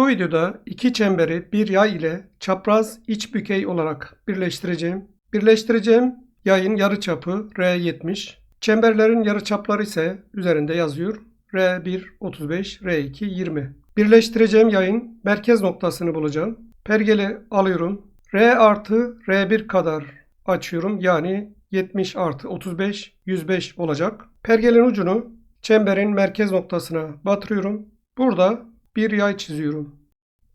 Bu videoda iki çemberi bir yay ile çapraz iç bükey olarak birleştireceğim. Birleştireceğim yayın yarıçapı R70. Çemberlerin yarıçapları ise üzerinde yazıyor. R1 35, R2 20. Birleştireceğim yayın merkez noktasını bulacağım. Pergeli alıyorum. R artı R1 kadar açıyorum. Yani 70 artı 35, 105 olacak. Pergelin ucunu çemberin merkez noktasına batırıyorum. Burada bir yay çiziyorum.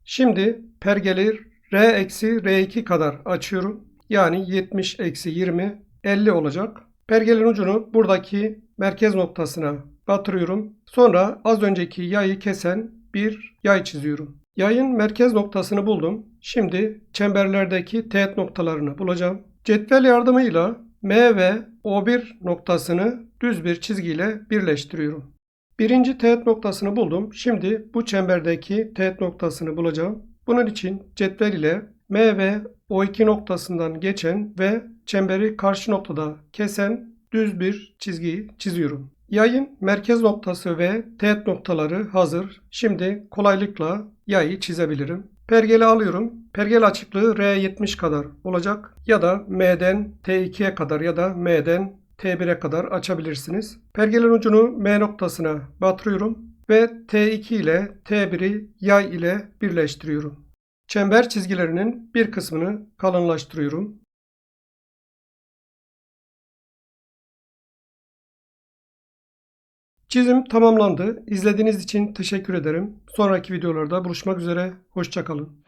Şimdi pergeli R eksi R2 kadar açıyorum. Yani 70 eksi 20, 50 olacak. Pergelin ucunu buradaki merkez noktasına batırıyorum. Sonra az önceki yayı kesen bir yay çiziyorum. Yayın merkez noktasını buldum. Şimdi çemberlerdeki teğet noktalarını bulacağım. Cetvel yardımıyla M ve O1 noktasını düz bir çizgiyle birleştiriyorum. Birinci teğet noktasını buldum. Şimdi bu çemberdeki teğet noktasını bulacağım. Bunun için cetvel ile M ve O2 noktasından geçen ve çemberi karşı noktada kesen düz bir çizgiyi çiziyorum. Yayın merkez noktası ve teğet noktaları hazır. Şimdi kolaylıkla yayı çizebilirim. Pergeli alıyorum. Pergel açıklığı R70 kadar olacak. Ya da M'den T2'ye kadar ya da M'den T1'e kadar açabilirsiniz. Pergelin ucunu M noktasına batırıyorum ve T2 ile T1'i yay ile birleştiriyorum. Çember çizgilerinin bir kısmını kalınlaştırıyorum. Çizim tamamlandı. İzlediğiniz için teşekkür ederim. Sonraki videolarda buluşmak üzere. Hoşçakalın.